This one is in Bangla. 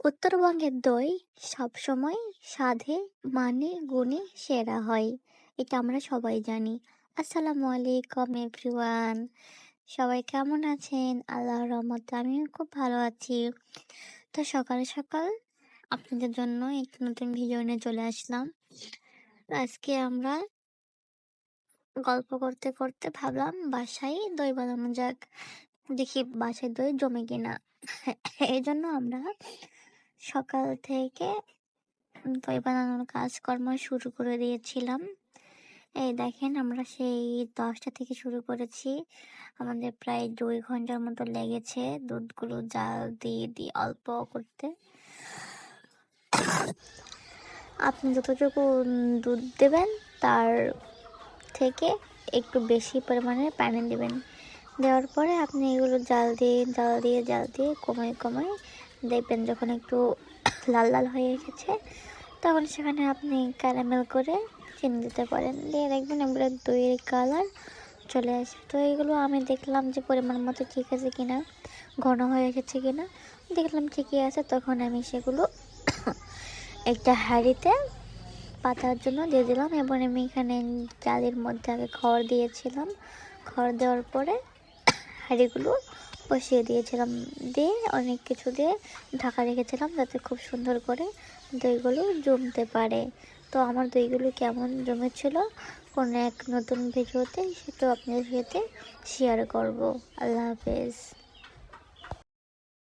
উত্তরবঙ্গের দই সবসময় স্বাদে মানে গুণে সেরা হয়। এটা আমরা সবাই জানি। আসসালামু আলাইকুম, এভরিওয়ান। সবাই কেমন আছেন? আল্লাহর রহমতে আমিও খুব ভালো আছি। তো সকাল সকাল আপনাদের জন্য একটি নতুন ভিডিও নিয়ে চলে আসলাম। আজকে আমরা গল্প করতে করতে ভাবলাম, বাসায় দই বানানো যাক। দেখি বাসায় দই জমে কিনা। এই জন্য আমরা সকাল থেকে দই বানানোর কাজকর্ম শুরু করে দিয়েছিলাম। এই দেখেন আমরা সেই দশটা থেকে শুরু করেছি। আমাদের প্রায় দুই ঘণ্টার মতো লেগেছে দুধগুলো জাল দিয়ে দিয়ে অল্প করতে। আপনি যতটুকু দুধ দেবেন তার থেকে একটু বেশি পরিমাণে পানি দেবেন। দেওয়ার পরে আপনি এগুলো জাল দিয়ে জাল দিয়ে জাল দিয়ে কমায় কমায় দেখবেন যখন একটু লাল লাল হয়ে এসেছে, তখন সেখানে আপনি ক্যারামেল করে চিনি দিতে পারেন। দিয়ে দেখবেন এগুলো দইয়ের কালার চলে আসে। তো এগুলো আমি দেখলাম যে পরিমাণ মতো ঠিক আছে কিনা, ঘন হয়ে এসেছে কিনা, দেখলাম ঠিকই আছে, তখন আমি সেগুলো একটা হাঁড়িতে পাতার জন্য দিয়ে দিলাম এবং আমি এখানে জালির মধ্যে আগে খড় দিয়েছিলাম। খড় দেওয়ার পরে হাঁড়িগুলো বসিয়ে দিয়েছিলাম দিয়ে অনেক কিছু দিয়ে ঢাকা রেখেছিলাম যাতে খুব সুন্দর করে দইগুলো জমতে পারে। তো আমার দইগুলো কেমন জমেছিল? কোনো এক নতুন ভিডিওতে সেটা আপনাদের সাথে শেয়ার করব। আল্লাহ হাফেজ।